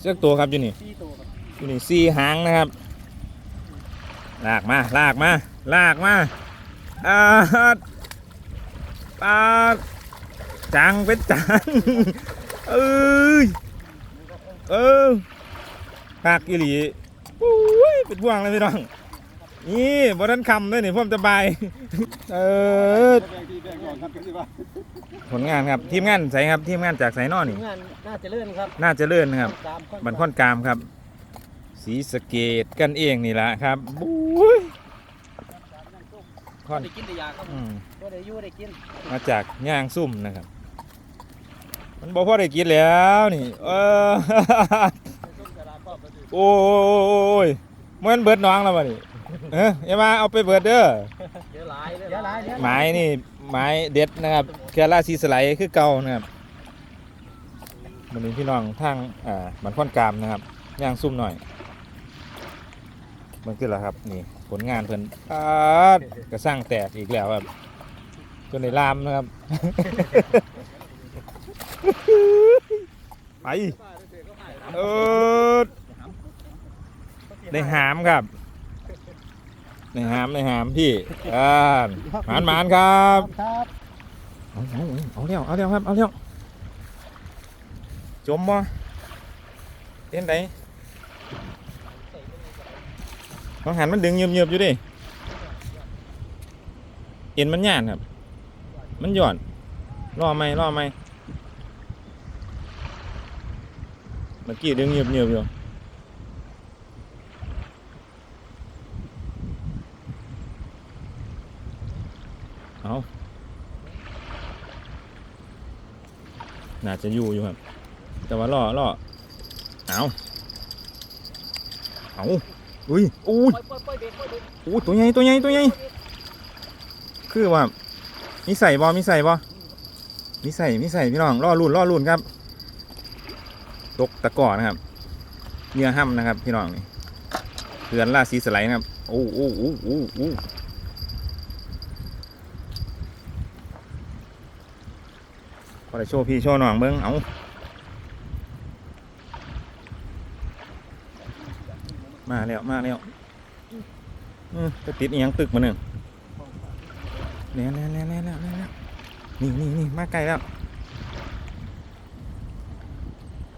เชือกตัวครับอยู่นี่ที่ตัวครับอยู่นี่สี่หางนะครับ ลากมาลากมาลากมาอ่าปลาจังเป็นจังเอ้ยเออปากอีหลีอุ้ยเป็นบ่วงเลยพี่น้อง นี่บนนั้นคำด้วยนี่พ่อมจะบายเออแบ่งที่แบ่งก่อนครับที่ว่าผลงานครับทีมงานใส่ครับทีมงานจากไสนอนี่ งานน่าจะเลื่อนครับน่าจะเลื่อนครับตามข้บันค่อนกามครับ สีสะเกตกันเองนี่แหละครับบุ้ยค่อนได้กินได้ยาครับอืมก็ได้อยู่ได้กินมาจากย่างซุ่มนะครับ มันบอกพ่อได้กินแล้วนี่ เออต้นกระดาษป้อมไปสิโอ้ยมันเบิดน้องแล้ววะนี่ เอ้ยอย่ามาเอาไปเบิดเด้อเดี๋ยวหลายเดี๋ยวหลายเดี๋ยวไม้นี่ไม้เด็ดนะครับแคลาซีสไลด์คือเก่านะครับวันนี้พี่น้องทางอ่าบันค่อนกามนะครับย่างซุ่มหน่อย มันขึ้นแล้วครับนี่ผลงานเพิ่นปาดกระสร้างแตกอีกแล้วครับจนในลามนะครับ ไปเออได้หามครับ ได้หามได้หามพี่อ่าหมานหมานครับครับเอาเอาเอาเร็วเอาเร็วครับเอาเร็วจมบ่เล่นไหนต้องหันมันดึงเยือบๆอยู่ดิเอ็นมันย่านครับ มันหย่อนรอไหมรอไหมเมื่อกี้ดึงเยือบๆอยู่ น่าจะอยู่อยู่ครับ แต่ว่าล่อล่อเอาเอาอุ้ยอุ้ยอู้ตัวใหญ่ตัวใหญ่ตัวใหญ่คือว่ามีใส่บ่มีใส่บ่มีใส่มีใส่พี่น้องล่อลุ่นล่อลุ่นครับ ตกตะกร้อนะครับเนื้อห้ำนะครับ พี่น้องนี่เพื่อนล่าสีสไลด์นะครับโอ้โอ้โอ้โอ้โอ้พอ ได้โชว์พี่โชว์น้องเบิ้งเอามาแล้วมาแล้วอืมไปติดอีหยังตึกมาหนึ่งแล้วแล้วแล้วแล้วแล้วแล้วนี่นี่นี่มาไกลแล้ว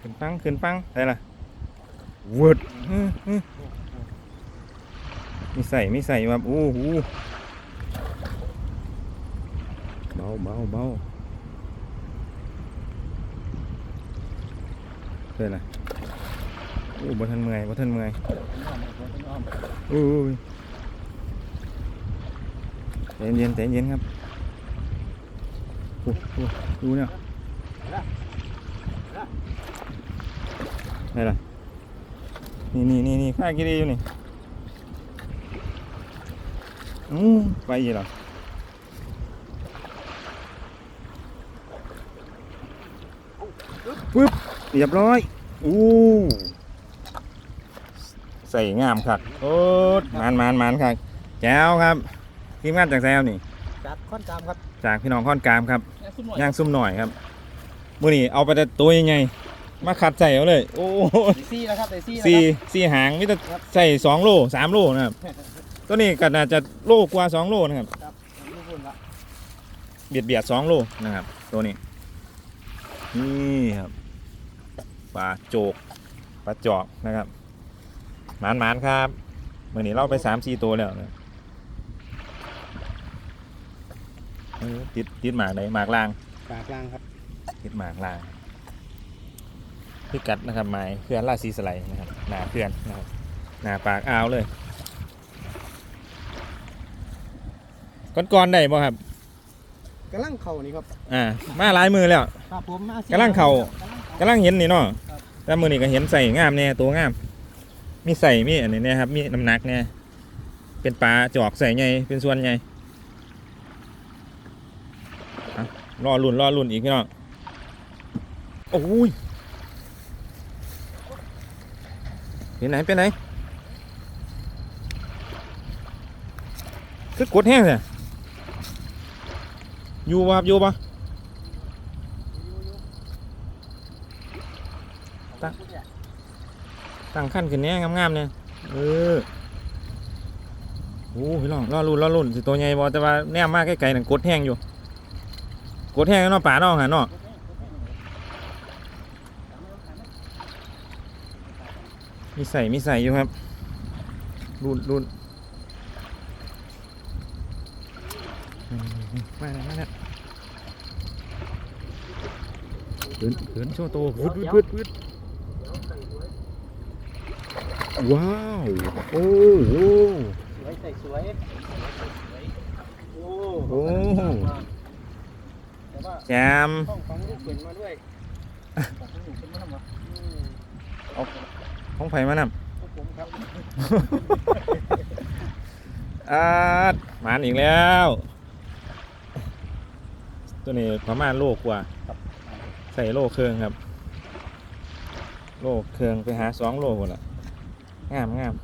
ขึ้นปังขึ้นปังอะได้ละเวิร์ดมีใส่ไมีใส่แบบโอู้หูเบาเบาเบา ได้ละอู้บ่ทันเมื่อยบ่ทันเมื่อยอู้ยใจเย็นใจเย็นครับโอ้โหดูเนี่ยได้ละนี่นี่นี่นี่ข้ากินดีอยู่นี่อู้ไปอีกแล้วปึ๊บ เรียบร้อย อู้ใส่งามครับโอ้มานมานมานครับแจ้วครับทีมงานจากแซวนี่ จากข้อนกามครับ จากพี่น้องข้อนกามครับแซุ่มหน่อยย่างซุ่มหน่อยครับมื่อนี้เอาไปแต่ตัวยังไงมาขัดใส่เอาเลย โอ้ยได้ซี่นะครับได้ซี่นะสี่ครับสี่หางมิตรใส่สองโลสามโลนะครับ ตัวนี้ก็น่าจะโลกว่าสองโลนะครับครับผมรู้คุณละเบียดเบียดสองโลนะครับ ตัวนี้ นี่ครับ ปลาโจกปลาจอกนะครับหมานหมานครับมื่อนี้เราไปสามสี่ตัวแล้วนะเออติดติดหมากไหนหมากลางปากกลางครับทิศหมากลางพิกัดนะครับไม้เขื่อนราชสีสไลด์นะครับหนาเขื่อนนะครับหนาปากอ่าวเลยก้อนๆได้บ่ครับกำลังเข่านี่ครับ อ่า มาหลายมือแล้ว ครับผมมากำลังเข้า กำลังเห็นนี่เนาะแต่มือนี้ก็เห็นใส่งามเนี่ยตัวงาม มีใส่มีอันนี้เนะครับ มีน้ำหนักเนี่ยเป็นปลาจอกใส่ไงเป็นส่วนไงอะรอลุ่นรอลุ่นอีกพี่น้องโอ้ยเป็นไหนเป็นไหนคือกดแห้งเลยอยู่บ่ครับอยู่บ่ต ตั้งขั้นขึ้นเนี้ยงามๆเนี่ยเออโอ้พี่น้องรอรุ่นรอรุ่นสิตัวใหญ่บ่แต่ว่าแนมมากไกลๆนั่นกดแห้งอยู่ กดแห้งเนาะป่าเนาะหาเนาะมีใส่มีใส่อยู่ครับรุ่นรุ่นมาแล้วมาแล้วเขินเขินโชว์โตววึดวึดวึด วึดว้าว โอ้โหสวยใส่สวยโอ้โอ้แต่ว่าแจมห้องฟังลูกเขียนมาด้วยของผมอยู่เป็นมั่งวะอืมของไผ่มานำพวกผมครับอาดหมานอีกแล้ว ตัวนี้ประมาณโลกว่าใส่โลเครื่องครับ โลเครื่องไปหาสองโลหมดละ งามงาม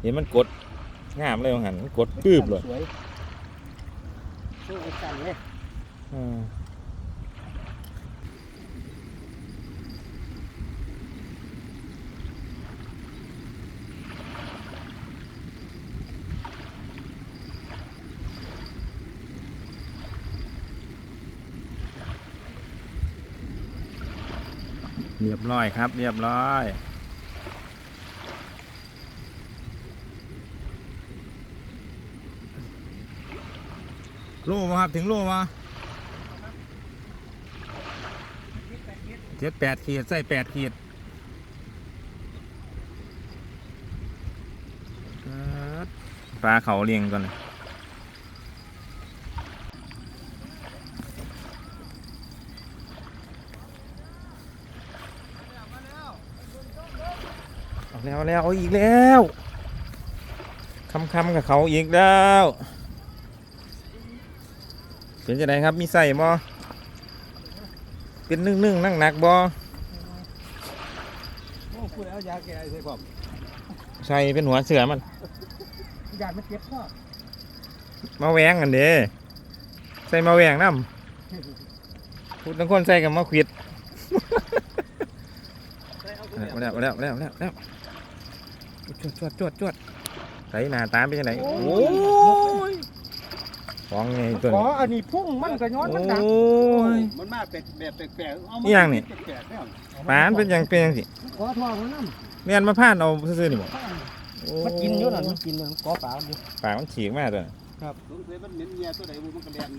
เห็นมันกดงามเลยว่าหันมันกดปื้บเลยสวยสู้กันสั่นเลยอืมเรียบร้อยครับ เรียบร้อย โลมาครับถึงโลมาเจ็ดแปดขีดใส่แปดขีดปลาเขาเลียงก่อนเลยเอาแล้วแล้วอีกแล้วคำคำกับเขาอีกแล้ว เป็นจะไดครับมีใส่บ่เป็นนึ่งนึ่งนั่งหนักๆบ่โอ้พูดแล้วยาแก้ไอใส่ผมใส่เป็นหัวเสือมันยาไม่เจ็บพ่อมาแหวงกันเด้ใส่มาแหวงน้ำพูดทั้งคนใส่กับมาขวิดใส่เอามาแล้วมาแล้วมาแล้วมาแล้วมาแล้วจวดจวดจวดจวดใส่หน้าตาเป็นยังไงโอ้ย ของไงตัวขอนี้ อันนี้พุ่งมันก็ย้อนมันดังโอ้ย มันมาแปลกแบบแปลกๆเอาอิหยังนี่ แปลกๆแล้วปานเป็นหยังเป็นหยังสิขอทองมันนั่นเรียนมาผ่านเอาซื่อๆนี่บ่โอ้มันกินอยู่นั่นมันกินมันขอปลาอยู่ ปากมันฉีกมากตัวน่ะสงสัยมันเหม็นเมียตัวไหนมันก็เรียน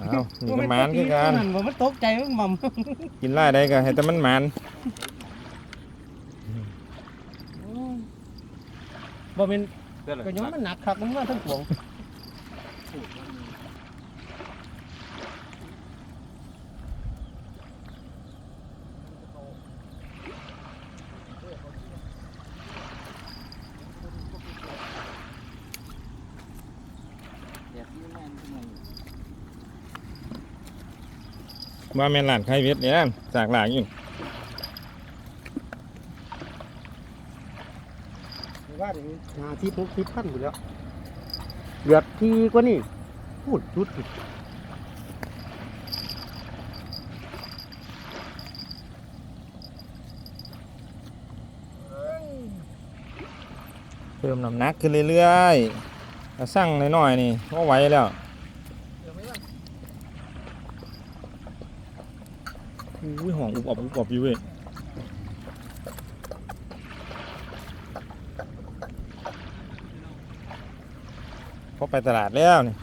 อ้าวนี่ก็หมานคือกันมันมันตกใจมันมั่มกินไล่ได้ก็ให้แต่มันหมานบ่เป็นก็ย้อนมันหนักคักมันมาทั้งปวง ว่าแม่นหลานใครเวทเนี่ยจากหลานอยู่ว่าอย่างนี้หาที่พกที่พันอยู่แล้ว เดือดทีกว่านี่พูดจุดเพิ่มน้ำหนักขึ้นเรื่อยๆถ้าสั่งน้อยๆนี่ก็ไหวแล้วอุ้ยหอมอุบอบอุบอบอยู่เว้ย พอไปตลาดแล้วนี่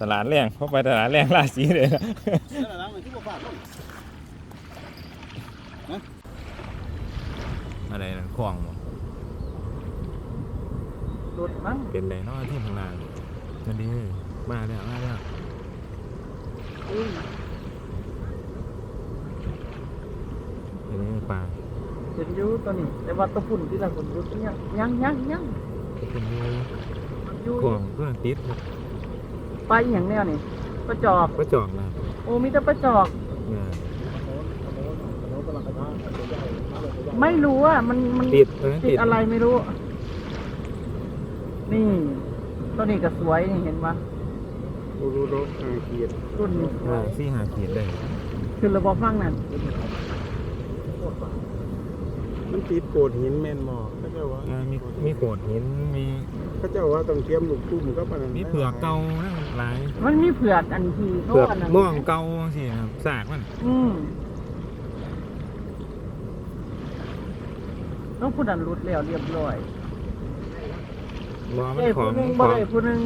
ตลาดแรงพอไปตลาดแรงราศีเลยนะอะไรนั่นคลองบ่รถมั้งเป็นไรเนาะที่ข้างล่างนั่นดีมาแล้วมาแล้วเห็นไหมปลาเห็นอยู่ตัวนี้แต่ว่าตัวฝุ่นที่เราคนรู้ยังยังยังยังเป็นอยู อยู่กล่องก็ติดไปอหย่างแนวนี่ประจอก ก็จอกนะโอ้มีแต่ประจอกเนี่ยไม่รู้อะมันมันติดเออติติดดอะไรไม่รู้ นี่ตัวนี้ก็สวยนี่เห็นปะดูดูดูอ่าเขียดรุ่นนี้สเอวยอสี่หาขีดได้คือระบบฟังนั่นมันติดโกดหินแม่นบ่เขาเจ้าว่ามีมีโขดหินมี เขาเจ้าว่าต้องเตรียมลูกตุ้มก็ปานนั้นมีเผือกเก่านั่นหลายมันมีเผือกอันที่เผือกม่วงเก่าสิครับสากมันอืมต้องพูดอันรุดแล้วเรียบร้อยบ่มันเอ้ยขอผู้งหนึงขบ่องได้ผู้หนึง